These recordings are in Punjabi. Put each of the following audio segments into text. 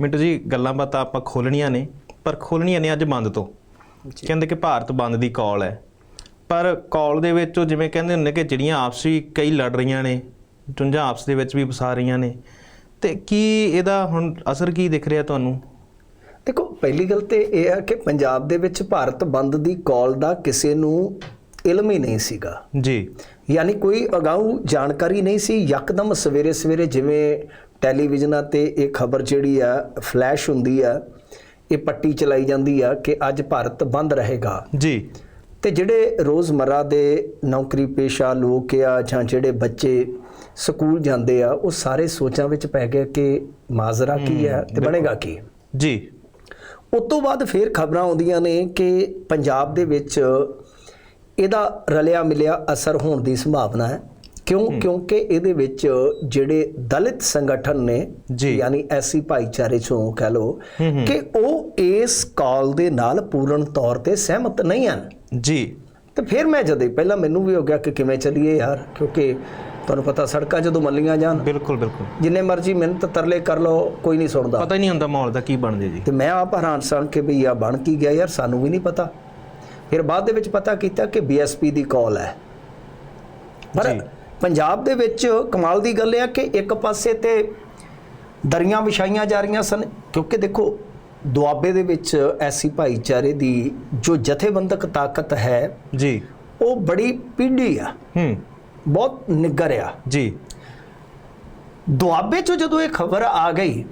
ਮਿੰਟੂ ਜੀ ਗੱਲਾਂ ਬਾਤਾਂ ਆਪਾਂ ਖੋਲਣੀਆਂ ਨੇ ਪਰ ਖੋਲਣੀਆਂ ਨੇ ਅੱਜ ਬੰਦ ਤੋਂ। ਕਹਿੰਦੇ ਕਿ ਭਾਰਤ ਬੰਦ ਦੀ ਕਾਲ ਹੈ। ਪਰ ਕਾਲ ਦੇ ਵਿੱਚ ਜਿਵੇਂ ਕਹਿੰਦੇ ਹੁੰਦੇ ਕਿ ਜਿਹੜੀਆਂ ਆਪਸੀ ਕਈ ਲੜ ਰਹੀਆਂ ਨੇ ਚੁੰਝਾਂ ਆਪਸ ਦੇ ਵਿੱਚ ਵੀ ਵਸਾ ਰਹੀਆਂ ਨੇ। ਤੇ ਕੀ ਇਹਦਾ ਹੁਣ ਅਸਰ ਕੀ ਦਿਖ ਰਿਹਾ ਤੁਹਾਨੂੰ? ਦੇਖੋ ਪਹਿਲੀ ਗੱਲ ਤੇ ਇਹ ਹੈ ਕਿ ਪੰਜਾਬ ਦੇ ਵਿੱਚ ਭਾਰਤ ਬੰਦ ਦੀ ਕਾਲ ਦਾ ਕਿਸੇ ਨੂੰ ਇਲਮ ਹੀ ਨਹੀਂ ਸੀਗਾ। ਜੀ। ਯਾਨੀ ਕੋਈ ਅਗਾਊ ਜਾਣਕਾਰੀ ਨਹੀਂ ਸੀ ਯਕਦਮ ਸਵੇਰੇ ਸਵੇਰੇ ਜਿਵੇਂ ਟੈਲੀਵਿਜ਼ਨਾਂ ਤੇ ਇਹ ਖਬਰ ਜਿਹੜੀ ਆ ਫਲੈਸ਼ ਹੁੰਦੀ ਆ ਇਹ ਪੱਟੀ ਚਲਾਈ ਜਾਂਦੀ ਆ ਕਿ ਅੱਜ ਭਾਰਤ ਬੰਦ ਰਹੇਗਾ। ਜੀ। ਤੇ ਜਿਹੜੇ ਰੋਜ਼ਮਰਾ ਦੇ ਨੌਕਰੀ ਪੇਸ਼ਾ ਲੋਕ ਆ ਜਾਂ ਜਿਹੜੇ ਬੱਚੇ ਸਕੂਲ ਜਾਂਦੇ ਆ ਉਹ ਸਾਰੇ ਸੋਚਾਂ ਵਿੱਚ ਪੈ ਗਏ ਕਿ ਮਾਜ਼ਰਾ ਕੀ ਹੈ ਤੇ ਬਣੇਗਾ ਕੀ। ਜੀ। ਉਸ ਤੋਂ ਬਾਅਦ ਫੇਰ ਖਬਰਾਂ ਆਉਂਦੀਆਂ ਨੇ ਕਿ ਪੰਜਾਬ ਦੇ ਵਿੱਚ ਇਹਦਾ ਰਲਿਆ ਮਿਲਿਆ ਅਸਰ ਹੋਣ ਦੀ ਸੰਭਾਵਨਾ ਹੈ। ਕਿਉਂ ਕਿਉਂਕਿ ਇਹਦੇ ਵਿੱਚ ਜਿਹੜੇ ਦਲਿਤ ਸੰਗਠਨ ਨੇ। ਯਾਨੀ ਐਸੀ ਭਾਈਚਾਰੇ ਚੋਂ ਕਹ ਲੋ ਕਿ ਉਹ ਇਸ ਕਾਲ ਦੇ ਨਾਲ ਪੂਰਨ ਤੌਰ ਤੇ ਸਹਿਮਤ ਨਹੀਂ ਹਨ। ਜੀ। ਤੇ ਫਿਰ ਮੈਂ ਜਦੇ ਪਹਿਲਾਂ ਮੈਨੂੰ ਵੀ ਹੋ ਗਿਆ ਕਿ ਕਿਵੇਂ ਚੱਲੀਏ ਯਾਰ ਕਿਉਂਕਿ ਤੁਹਾਨੂੰ ਪਤਾ ਸੜਕਾਂ ਜਦੋਂ ਮੱਲੀਆਂ ਜਾਣ ਬਿਲਕੁਲ ਬਿਲਕੁਲ। ਜਿੰਨੇ ਮਰਜ਼ੀ ਮਿਹਨਤ ਤਰਲੇ ਕਰ ਲਓ ਕੋਈ ਨਹੀਂ ਸੁਣਦਾ। ਪਤਾ ਹੀ ਨਹੀਂ ਹੁੰਦਾ ਮਾਹੌਲ ਦਾ ਕੀ ਬਣ ਜੇ। ਜੀ ਤੇ ਮੈਂ ਆਪ ਹੈਰਾਨ ਸਾਂ ਕਿ ਵੀ ਆ ਬਣ ਕੀ ਗਿਆ ਯਾਰ ਸਾਨੂੰ ਵੀ ਨਹੀਂ ਪਤਾ। ਫਿਰ ਬਾਅਦ ਦੇ ਵਿੱਚ ਪਤਾ ਕੀਤਾ ਕਿ ਬੀਐਸਪੀ ਦੀ ਕਾਲ ਹੈ। ਪਰ। ਪੰਜਾਬ ਦੇ ਵਿੱਚ ਕਮਾਲ ਦੀ ਗੱਲ ਇਹ ਆ ਕਿ ਇੱਕ ਪਾਸੇ ਤੇ ਦਰੀਆਂ ਵਿਛਾਈਆਂ ਜਾ ਰਹੀਆਂ ਸਨ ਕਿਉਂਕਿ ਦੇਖੋ ਦੁਆਬੇ ਦੇ ਵਿੱਚ ਐਸੀ ਭਾਈਚਾਰੇ ਦੀ ਜੋ ਜਥੇਬੰਦਕ ਤਾਕਤ ਹੈ ਜੀ। ਉਹ ਬੜੀ ਪੀਢੀ ਆ। ਹੂੰ। ਬਹੁਤ ਨਿੱਗਰ ਆ। ਜੀ। ਦੁਆਬੇ 'ਚੋਂ ਜਦੋਂ ਇਹ ਖਬਰ ਆ ਗਈ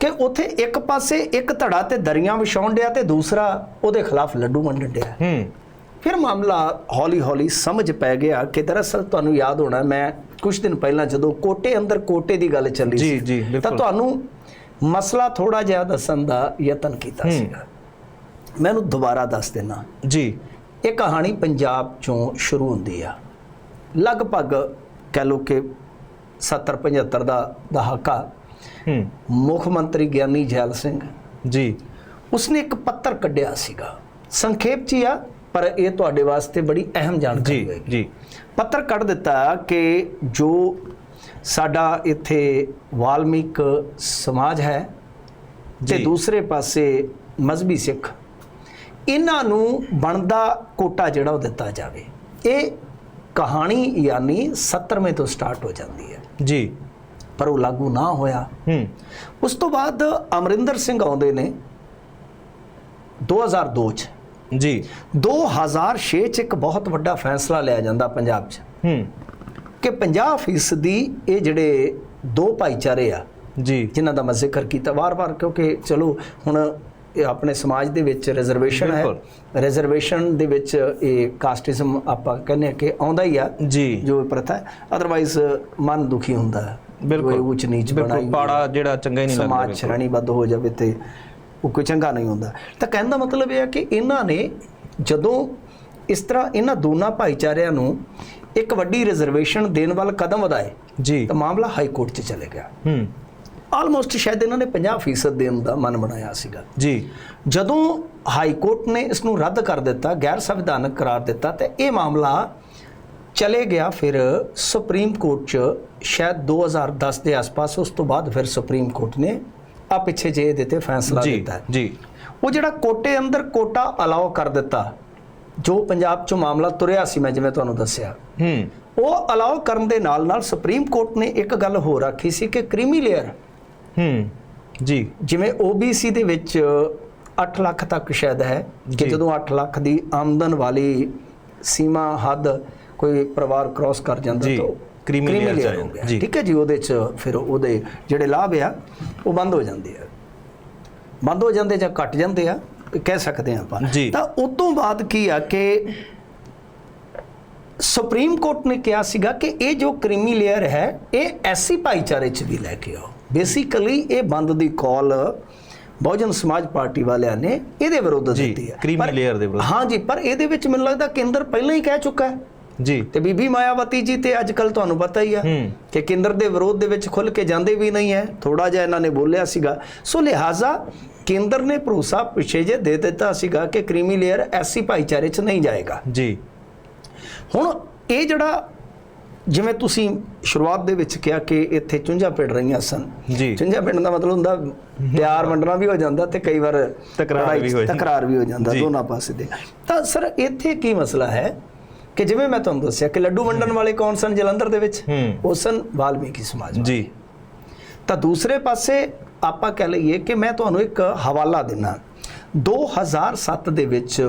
ਕਿ ਉੱਥੇ ਇੱਕ ਪਾਸੇ ਇੱਕ ਧੜਾ ਤੇ ਦਰੀਆਂ ਵਿਛਾਉਣ ਡਿਆ ਤੇ ਦੂਸਰਾ ਉਹਦੇ ਖਿਲਾਫ ਲੱਡੂ ਵੰਡਣ ਡਿਆ। ਹੂੰ। ਫਿਰ ਮਾਮਲਾ ਹੌਲੀ-ਹੌਲੀ ਸਮਝ ਪੈ ਗਿਆ ਕਿ ਦਰਅਸਲ ਤੁਹਾਨੂੰ ਯਾਦ ਹੋਣਾ ਮੈਂ ਕੁਝ ਦਿਨ ਪਹਿਲਾਂ ਜਦੋਂ ਕੋਟੇ ਅੰਦਰ ਕੋਟੇ ਦੀ ਗੱਲ ਚੱਲੀ ਸੀ। ਤਾਂ ਤੁਹਾਨੂੰ ਮਸਲਾ ਥੋੜਾ ਜਿਹਾ ਦੱਸਣ ਦਾ ਯਤਨ ਕੀਤਾ। ਸੀਗਾ। ਮੈਨੂੰ ਦੁਬਾਰਾ ਦੱਸ ਦੇਣਾ ਜੀ। ਇਹ ਕਹਾਣੀ ਪੰਜਾਬ ਚੋਂ ਸ਼ੁਰੂ ਹੁੰਦੀ ਆ। ਲਗਭਗ ਕਹਿ ਲੋ ਕਿ 70 75 ਦਾ ਦਹਾਕਾ ਹੂੰ। ਮੁੱਖ ਮੰਤਰੀ ਗਿਆਨੀ ਜੈਲ ਸਿੰਘ ਜੀ। ਉਸਨੇ ਇੱਕ ਪੱਤਰ ਕੱਢਿਆ ਸੀਗਾ। ਸੰਖੇਪ ਚ ਆ ਪਰ ਇਹ ਤੁਹਾਡੇ ਵਾਸਤੇ ਬੜੀ ਅਹਿਮ ਜਾਣਕਾਰੀ ਜੀ ਹੋਏਗੀ। ਜੀ। ਪੱਤਰ ਕੱਢ ਦਿੱਤਾ ਕਿ ਜੋ ਸਾਡਾ ਇੱਥੇ ਵਾਲਮੀਕ ਸਮਾਜ ਹੈ ਤੇ ਜੀ। ਦੂਸਰੇ ਪਾਸੇ ਮਜ਼ਬੀ ਸਿੱਖ ਇਹਨਾਂ ਨੂੰ ਬਣਦਾ ਕੋਟਾ ਜਿਹੜਾ ਉਹ ਦਿੱਤਾ ਜਾਵੇ। ਇਹ ਕਹਾਣੀ ਯਾਨੀ 70ਵੇਂ ਤੋਂ ਸਟਾਰਟ ਹੋ ਜਾਂਦੀ ਹੈ। ਜੀ। ਪਰ ਉਹ ਲਾਗੂ ਨਾ ਹੋਇਆ। ਹੂੰ। ਉਸ ਤੋਂ ਬਾਅਦ ਅਮਰਿੰਦਰ ਸਿੰਘ ਆਉਂਦੇ ਨੇ। 2002 ਚ ਜੀ। 2006 ਚ ਇੱਕ ਬਹੁਤ ਵੱਡਾ ਫੈਸਲਾ ਲਿਆ ਜਾਂਦਾ ਪੰਜਾਬ 'ਚ। ਹੂੰ। ਕਿ 50% ਦੀ ਇਹ ਜਿਹੜੇ ਦੋ ਭਾਈਚਾਰੇ ਆ ਜੀ। ਜਿਨ੍ਹਾਂ ਦਾ ਮੈਂ ਜ਼ਿਕਰ ਕੀਤਾ ਵਾਰ-ਵਾਰ ਕਿਉਂਕਿ ਚਲੋ ਹੁਣ ਇਹ ਆਪਣੇ ਸਮਾਜ ਦੇ ਵਿੱਚ ਰਿਜ਼ਰਵੇਸ਼ਨ ਹੈ। ਰਿਜ਼ਰਵੇਸ਼ਨ ਦੇ ਵਿੱਚ ਇਹ ਕਾਸਟਿਜ਼ਮ ਆਪਾਂ ਕਹਿੰਦੇ ਆ ਕਿ ਆਉਂਦਾ ਹੀ ਆ ਜੀ। ਪ੍ਰਥਾ ਹੈ। ਅਦਰਵਾਈਜ਼ ਮਨ ਦੁਖੀ ਹੁੰਦਾ। ਹੈ ਬਿਲਕੁਲ। ਉੱਚ ਨੀਚ ਬਿਲਕੁਲ, ਬਣਾਈ ਪਾੜਾ ਜਿਹੜਾ ਚੰਗਾ ਹੀ ਨਹੀਂ ਲੱਗਦਾ ਸਮਾਜ। ਸ਼੍ਰੇਣੀਬੱਧ ਹੋ ਜਾਵੇ ਤੇ ਉਹ ਕੋਈ ਚੰਗਾ ਨਹੀਂ ਹੁੰਦਾ। ਤਾਂ ਕਹਿਣ ਦਾ ਮਤਲਬ ਇਹ ਹੈ ਕਿ ਇਹਨਾਂ ਨੇ ਜਦੋਂ ਇਸ ਤਰ੍ਹਾਂ ਇਹਨਾਂ ਦੋਨਾਂ ਭਾਈਚਾਰਿਆਂ ਨੂੰ ਇੱਕ ਵੱਡੀ ਰਿਜ਼ਰਵੇਸ਼ਨ ਦੇਣ ਵੱਲ ਕਦਮ ਵਧਾਏ ਜੀ। ਤਾਂ ਮਾਮਲਾ ਹਾਈ ਕੋਰਟ 'ਚ ਚਲੇ ਗਿਆ। ਹੂੰ। ਆਲਮੋਸਟ ਸ਼ਾਇਦ ਇਹਨਾਂ ਨੇ 50% ਦੇਣ ਦਾ ਮਨ ਬਣਾਇਆ ਸੀਗਾ। ਜੀ। ਜਦੋਂ ਹਾਈ ਕੋਰਟ ਨੇ ਇਸ ਨੂੰ ਰੱਦ ਕਰ ਦਿੱਤਾ ਗੈਰ ਸੰਵਿਧਾਨਕ ਕਰਾਰ ਦਿੱਤਾ ਤੇ ਇਹ ਮਾਮਲਾ ਚਲੇ ਗਿਆ ਫਿਰ ਸੁਪਰੀਮ ਕੋਰਟ 'ਚ। ਸ਼ਾਇਦ 2010 ਦੇ ਆਸ-ਪਾਸ ਉਸ ਤੋਂ ਬਾਅਦ ਫਿਰ ਸੁਪਰੀਮ ਕੋਰਟ ਨੇ ਆ ਪਿੱਛੇ ਜੇ ਇਹਦੇ ਤੇ ਫੈਸਲਾ ਦਿੱਤਾ ਹੈ। ਜੀ। ਉਹ ਜਿਹੜਾ ਕੋਟੇ ਅੰਦਰ ਕੋਟਾ ਅਲਾਉ ਕਰ ਦਿੱਤਾ ਜੋ ਪੰਜਾਬ 'ਚੋਂ ਮਾਮਲਾ ਤੁਰਿਆ ਸੀ ਮੈਂ ਜਿਵੇਂ ਤੁਹਾਨੂੰ ਦੱਸਿਆ। ਹੂੰ। ਉਹ ਅਲਾਉ ਕਰਨ ਦੇ ਨਾਲ ਨਾਲ ਸੁਪਰੀਮ ਕੋਰਟ ਨੇ ਇੱਕ ਗੱਲ ਹੋਰ ਆਖੀ ਸੀ ਕਿ ਕ੍ਰੀਮੀ ਲੇਅਰ ਹੂੰ ਜੀ। ਜਿਵੇਂ OBC ਦੇ ਵਿੱਚ 8 ਲੱਖ ਤੱਕ ਸ਼ਾਇਦ ਹੈ ਕਿ। ਜਦੋਂ 8 ਲੱਖ ਦੀ ਆਮਦਨ ਵਾਲੀ ਸੀਮਾ ਹੱਦ ਕੋਈ ਪਰਿਵਾਰ ਕ੍ਰਾਸ ਕਰ ਜਾਂਦਾ ਤਾਂ layer ਚ ਹੋ ਗਿਆ। ਠੀਕ ਹੈ ਜੀ ਉਹਦੇ ਚ ਫਿਰ ਉਹਦੇ ਜਿਹੜੇ ਲਾਭ ਆ ਉਹ ਬੰਦ ਹੋ ਜਾਂਦੇ ਆ। ਬੰਦ ਹੋ ਜਾਂਦੇ ਜਾਂ ਘਟ ਜਾਂਦੇ ਆ ਕਹਿ ਸਕਦੇ ਆ ਆਪਾਂ। ਤਾਂ ਉਸ ਤੋਂ ਬਾਅਦ ਕੀ ਆ ਕਿ ਸੁਪਰੀਮ ਕੋਰਟ ਨੇ ਕਿਹਾ ਸੀਗਾ ਕਿ ਇਹ ਜੋ ਕ੍ਰੀਮੀ ਲੇਅਰ ਹੈ ਇਹ ਐਸੀ ਭਾਈਚਾਰੇ ਚ ਵੀ ਲੈ ਕੇ ਆਓ। ਬੇਸਿਕਲੀ ਇਹ ਬੰਦ ਦੀ ਕਾਲ ਬਹੁਜਨ ਸਮਾਜ ਪਾਰਟੀ ਵਾਲਿਆਂ ਨੇ ਇਹਦੇ ਵਿਰੁੱਧ ਦਿੱਤੀ ਹੈ। ਦੇ ਵਿਰੁੱਧ। ਹਾਂ ਜੀ ਪਰ ਇਹਦੇ ਵਿੱਚ ਮੈਨੂੰ ਲੱਗਦਾ ਕੇਂਦਰ ਪਹਿਲਾਂ ਹੀ ਕਹਿ ਚੁੱਕਾ ਹੈ। ਜੀ। ਤੇ ਬੀਬੀ ਮਾਇਆਵਤੀ ਜੀ ਤੇ ਅੱਜ ਕੱਲ ਤੁਹਾਨੂੰ ਪਤਾ ਹੀ ਆ। ਕਿ ਕੇਂਦਰ ਦੇ ਵਿਰੋਧ ਦੇ ਵਿੱਚ ਖੁੱਲ ਕੇ ਜਾਂਦੇ ਵੀ ਨਹੀਂ ਹੈ। ਥੋੜਾ ਜਿਹਾ ਇਹਨਾਂ ਨੇ ਬੋਲਿਆ ਸੀਗਾ। ਸੋ ਲਿਹਾਜ਼ਾ ਕੇਂਦਰ ਨੇ ਭਰੋਸਾ ਪਿੱਛੇ ਜੇ ਦੇ ਦਿੱਤਾ ਸੀਗਾ ਕਿ ਕ੍ਰੀਮੀ ਲੇਅਰ ਐਸੀ ਭਾਈਚਾਰੇ 'ਚ ਨਹੀਂ ਜਾਏਗਾ। ਜੀ। ਹੁਣ ਇਹ ਜਿਹੜਾ ਜਿਵੇਂ ਤੁਸੀਂ ਸ਼ੁਰੂਆਤ ਦੇ ਵਿੱਚ ਕਿਹਾ ਕਿ ਇੱਥੇ ਚੁੰਝਾਂ ਪਿੜ ਰਹੀਆਂ ਸਨ। ਜੀ। ਚੁੰਝਾਂ ਪਿੜਨ ਦਾ ਮਤਲਬ ਹੁੰਦਾ ਪਿਆਰ ਵੰਡਣਾ ਵੀ ਹੋ ਜਾਂਦਾ ਤੇ ਕਈ ਵਾਰ ਤਕਰਾਰ ਵੀ ਹੋ ਜਾਂਦਾ। ਤਕਰਾਰ ਵੀ ਹੋ ਜਾਂਦਾ। ਦੋਨਾਂ ਪਾਸੇ ਦੇ। ਤਾਂ ਸਰ ਇੱਥੇ ਕੀ ਮਸਲਾ ਹੈ? ਕਿ ਜਿਵੇਂ ਮੈਂ ਤੁਹਾਨੂੰ ਦੱਸਿਆ ਕਿ ਲੱਡੂ ਵੰਡਣ ਵਾਲੇ ਕੌਣ ਸਨ ਜਲੰਧਰ ਦੇ ਵਿੱਚ। ਉਹ ਸਨ ਵਾਲਮੀਕੀ ਸਮਾਜ। ਜੀ। ਤਾਂ ਦੂਸਰੇ ਪਾਸੇ ਆਪਾਂ ਕਹਿ ਲਈਏ ਕਿ ਮੈਂ ਤੁਹਾਨੂੰ ਇੱਕ ਹਵਾਲਾ ਦਿੰਨਾ 2007 ਦੇ ਵਿੱਚ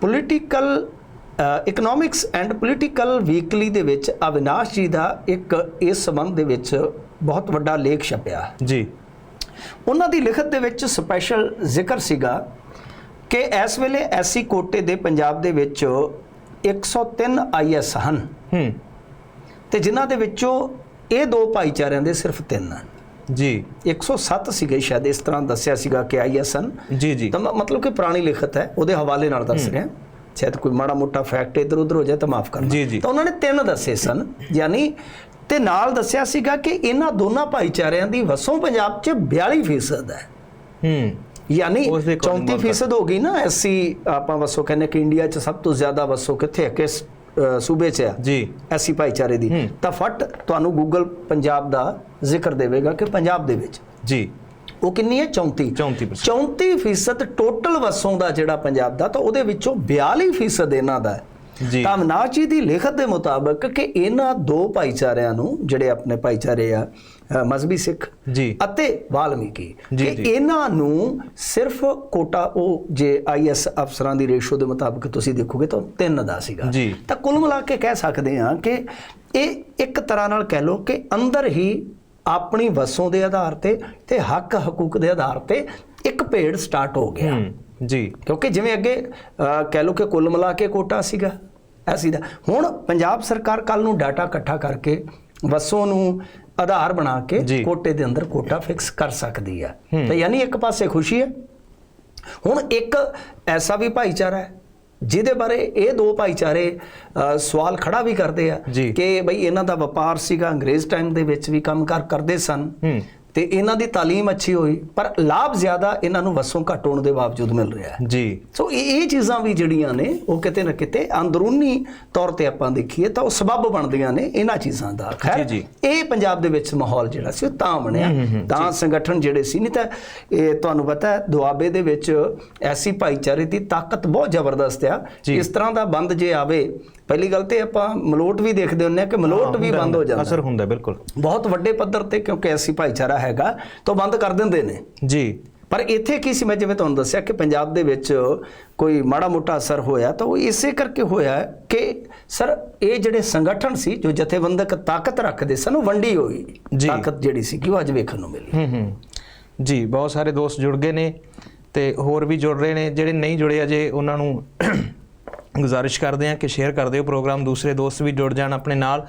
political economics and political weekly ਦੇ ਵਿੱਚ ਅਵਿਨਾਸ਼ ਜੀ ਦਾ ਇੱਕ ਇਸ ਸੰਬੰਧ ਦੇ ਵਿੱਚ ਬਹੁਤ ਵੱਡਾ ਲੇਖ ਛਪਿਆ। ਜੀ। ਉਹਨਾਂ ਦੀ ਲਿਖਤ ਦੇ ਵਿੱਚ ਸਪੈਸ਼ਲ ਜ਼ਿਕਰ ਸੀਗਾ ਕਿ ਇਸ ਵੇਲੇ ਐਸਸੀ ਕੋਟੇ ਦੇ ਪੰਜਾਬ ਦੇ ਵਿੱਚ 103 ਆਈਐਸ ਹਨ। ਹੂੰ। ਤੇ ਜਿਨ੍ਹਾਂ ਦੇ ਵਿੱਚੋਂ ਇਹ ਦੋ ਭਾਈਚਾਰਿਆਂ ਦੇ ਸਿਰਫ ਤਿੰਨ ਹਨ। ਜੀ। 107 ਸੀਗੇ ਸ਼ਾਇਦ ਇਸ ਤਰ੍ਹਾਂ ਦੱਸਿਆ ਸੀਗਾ ਕਿ ਆਈਐਸ ਹਨ। ਜੀ ਜੀ। ਤਾਂ ਮਤਲਬ ਕਿ ਪੁਰਾਣੀ ਲਿਖਤ ਹੈ ਉਹਦੇ ਹਵਾਲੇ ਨਾਲ ਦੱਸ ਰਿਹਾ। ਸ਼ਾਇਦ ਕੋਈ ਮਾੜਾ ਮੋਟਾ ਫੈਕਟ ਇਧਰ ਉਧਰ ਹੋ ਜਾਏ ਤਾਂ ਮਾਫ ਕਰਨਾ। ਜੀ, ਜੀ। ਤਾਂ ਉਹਨਾਂ ਨੇ ਤਿੰਨ ਦੱਸੇ ਸਨ ਯਾਨੀ ਤੇ ਨਾਲ ਦੱਸਿਆ ਸੀਗਾ ਕਿ ਇਹਨਾਂ ਦੋਨਾਂ ਭਾਈਚਾਰਿਆਂ ਦੀ ਵਸੋਂ ਪੰਜਾਬ 'ਚ 42% ਹੈ। ਹੂੰ। ਯਾਨੀ ਉਸ ਦੇ according 34% ਹੋ ਗਈ ਨਾ ਐਸੀ ਆਪਾਂ ਵਸੋਂ ਕਹਿੰਦੇ ਕਿ ਇੰਡੀਆ 'ਚ ਸਭ ਤੋਂ ਜ਼ਿਆਦਾ ਵਸੋਂ ਕਿੱਥੇ ਹੈ ਕਿਸ ਸੂਬੇ 'ਚ ਹੈ ਜੀ। ਐਸੀ ਭਾਈਚਾਰੇ ਦੀ। ਤਾਂ ਫਟ ਤੁਹਾਨੂੰ ਗੂਗਲ ਪੰਜਾਬ ਦਾ ਜ਼ਿਕਰ ਦੇਵੇਗਾ ਕਿ ਪੰਜਾਬ ਦੇ ਵਿੱਚ ਜੀ। ਉਹ ਕਿੰਨੀ ਹੈ? 34 34% 34% ਟੋਟਲ ਵਸੋਂ ਦਾ ਜਿਹੜਾ ਪੰਜਾਬ ਦਾ ਤਾਂ ਉਹਦੇ ਵਿੱਚੋਂ 42% ਇਹਨਾਂ ਦਾ ਹੈ। ਅਵਨਾਸ਼ ਜੀ ਦੀ ਲਿਖਤ ਦੇ ਮੁਤਾਬਕ ਕਿ ਇਹਨਾਂ ਦੋ ਭਾਈਚਾਰਿਆਂ ਨੂੰ ਜਿਹੜੇ ਆਪਣੇ ਭਾਈਚਾਰੇ ਆ ਅ, ਮਜ਼ਹਬੀ ਸਿੱਖ ਜੀ। ਅਤੇ ਵਾਲਮੀਕੀ ਜੀ, ਕਿ। ਇਹਨਾਂ ਨੂੰ ਸਿਰਫ ਕੋਟਾ ਉਹ ਜੇ ਆਈਐਸ ਅਫਸਰਾਂ ਦੀ ਰੇਸ਼ੋ ਦੇ ਮੁਤਾਬਕ ਤੁਸੀਂ ਦੇਖੋਗੇ ਤਾਂ ਤਿੰਨ ਦਾ ਸੀਗਾ। ਜੀ। ਤਾਂ ਕੁੱਲ ਮਿਲਾ ਕੇ ਕਹਿ ਸਕਦੇ ਹਾਂ ਕਿ ਇਹ ਇੱਕ ਤਰ੍ਹਾਂ ਨਾਲ ਕਹਿ ਲਓ ਕਿ ਅੰਦਰ ਹੀ ਆਪਣੀ ਵਸੋਂ ਦੇ ਆਧਾਰ ਤੇ ਤੇ ਹੱਕ ਹਕੂਕ ਦੇ ਆਧਾਰ ਤੇ ਇੱਕ ਭੇੜ ਸਟਾਰਟ ਹੋ ਗਿਆ। ਜੀ। ਕਿਉਂਕਿ ਜਿਵੇਂ ਅੱਗੇ ਕਹਿ ਲਓ ਕਿ ਕੁੱਲ ਮਿਲਾ ਕੇ ਕੋਟਾ ਸੀਗਾ। ਐਸੀ ਦਾ। ਹੁਣ ਪੰਜਾਬ ਸਰਕਾਰ ਕੱਲ ਨੂੰ ਡਾਟਾ ਇਕੱਠਾ ਕਰਕੇ ਵਸੋਂ ਨੂੰ ਆਧਾਰ ਬਣਾ ਕੇ। ਕੋਟੇ ਦੇ ਅੰਦਰ ਕੋਟਾ ਫਿਕਸ ਕਰ ਸਕਦੀ ਹੈ। ਤਾਂ ਯਾਨੀ ਇੱਕ ਪਾਸੇ ਖੁਸ਼ੀ ਹੈ। ਹੁਣ ਇੱਕ ਐਸਾ ਵੀ ਭਾਈਚਾਰਾ ਹੈ ਜਿਹਦੇ ਬਾਰੇ ਇਹ ਦੋ ਭਾਈਚਾਰੇ ਸਵਾਲ ਖੜਾ ਵੀ ਕਰਦੇ ਆ। ਕਿ ਬਈ ਇਹਨਾਂ ਦਾ ਵਪਾਰ ਸੀਗਾ ਅੰਗਰੇਜ਼ ਟਾਈਮ ਦੇ ਵਿੱਚ ਵੀ ਕੰਮਕਾਰ ਕਰਦੇ ਸਨ। ਤੇ ਇਹਨਾਂ ਦੀ ਤਾਲੀਮ ਅੱਛੀ ਹੋਈ ਪਰ ਲਾਭ ਜ਼ਿਆਦਾ ਇਹਨਾਂ ਨੂੰ ਵਸੋਂ ਘੱਟ ਹੋਣ ਦੇ ਬਾਵਜੂਦ ਮਿਲ ਰਿਹਾ ਹੈ। ਜੀ। ਸੋ ਇਹ ਇਹ ਚੀਜ਼ਾਂ ਵੀ ਜਿਹੜੀਆਂ ਨੇ ਉਹ ਕਿਤੇ ਨਾ ਕਿਤੇ ਅੰਦਰੂਨੀ ਤੌਰ ਤੇ ਆਪਾਂ ਦੇਖੀਏ ਤਾਂ ਉਹ ਸਬਬ ਬਣਦੀਆਂ ਨੇ ਇਹਨਾਂ ਚੀਜ਼ਾਂ ਦਾ। ਖੈਰ ਜੀ, ਇਹ ਪੰਜਾਬ ਦੇ ਵਿੱਚ ਮਾਹੌਲ ਜਿਹੜਾ ਸੀ ਉਹ ਤਾਂ ਬਣਿਆ। ਤਾਂ ਸੰਗਠਨ ਜਿਹੜੇ ਸੀ ਨਹੀਂ ਤਾਂ ਇਹ ਤੁਹਾਨੂੰ ਪਤਾ ਹੈ ਦੁਆਬੇ ਦੇ ਵਿੱਚ ਐਸੀ ਭਾਈਚਾਰੇ ਦੀ ਤਾਕਤ ਬਹੁਤ ਜ਼ਬਰਦਸਤ ਆ। ਇਸ ਤਰ੍ਹਾਂ ਦਾ ਬੰਦ ਜੇ ਆਵੇ ਪਹਿਲੀ ਗੱਲ ਤੇ ਆਪਾਂ ਮਲੋਟ ਵੀ ਦੇਖਦੇ ਹੁੰਨੇ ਆ ਕਿ ਮਲੋਟ ਵੀ ਬੰਦ ਹੋ ਜਾਂਦਾ। ਅਸਰ ਹੁੰਦਾ ਬਿਲਕੁਲ। ਬਹੁਤ ਵੱਡੇ ਪੱਧਰ ਤੇ ਕਿਉਂਕਿ ਐਸੀ ਭਾਈਚਾਰਾ ਹੈਗਾ ਤਾਂ ਬੰਦ ਕਰ ਦਿੰਦੇ ਨੇ। ਜੀ। ਪਰ ਇੱਥੇ ਕੀ ਸੀ? ਮੈਂ ਜਿਵੇਂ ਤੁਹਾਨੂੰ ਦੱਸਿਆ ਕਿ ਪੰਜਾਬ ਦੇ ਵਿੱਚ ਕੋਈ ਮਾੜਾ ਮੋਟਾ ਅਸਰ ਹੋਇਆ ਤਾਂ ਉਹ ਇਸੇ ਕਰਕੇ ਹੋਇਆ ਕਿ ਸਰ ਇਹ ਜਿਹੜੇ ਸੰਗਠਨ ਸੀ ਜੋ ਜਥੇਬੰਦਕ ਤਾਕਤ ਰੱਖਦੇ ਸਨ ਉਹ ਵੰਡੀ ਹੋਈ। ਤਾਕਤ ਜਿਹੜੀ ਸੀ ਕਿ ਉਹ ਅੱਜ ਵੇਖਣ ਨੂੰ ਮਿਲੀ। ਹੂੰ ਹੂੰ। ਜੀ ਬਹੁਤ ਸਾਰੇ ਦੋਸਤ ਜੁੜ ਗਏ ਨੇ ਤੇ ਹੋਰ ਵੀ ਜੁੜ ਰਹੇ ਨੇ ਜਿਹੜੇ ਨਹੀਂ ਜੁੜੇ ਅਜੇ ਉਹਨਾਂ ਨੂੰ ਗੁਜ਼ਾਰਿਸ਼ ਕਰਦੇ ਹਾਂ ਕਿ ਸ਼ੇਅਰ ਕਰ ਦਿਓ ਪ੍ਰੋਗਰਾਮ ਦੂਸਰੇ ਦੋਸਤ ਵੀ ਜੁੜ ਜਾਣ ਆਪਣੇ ਨਾਲ।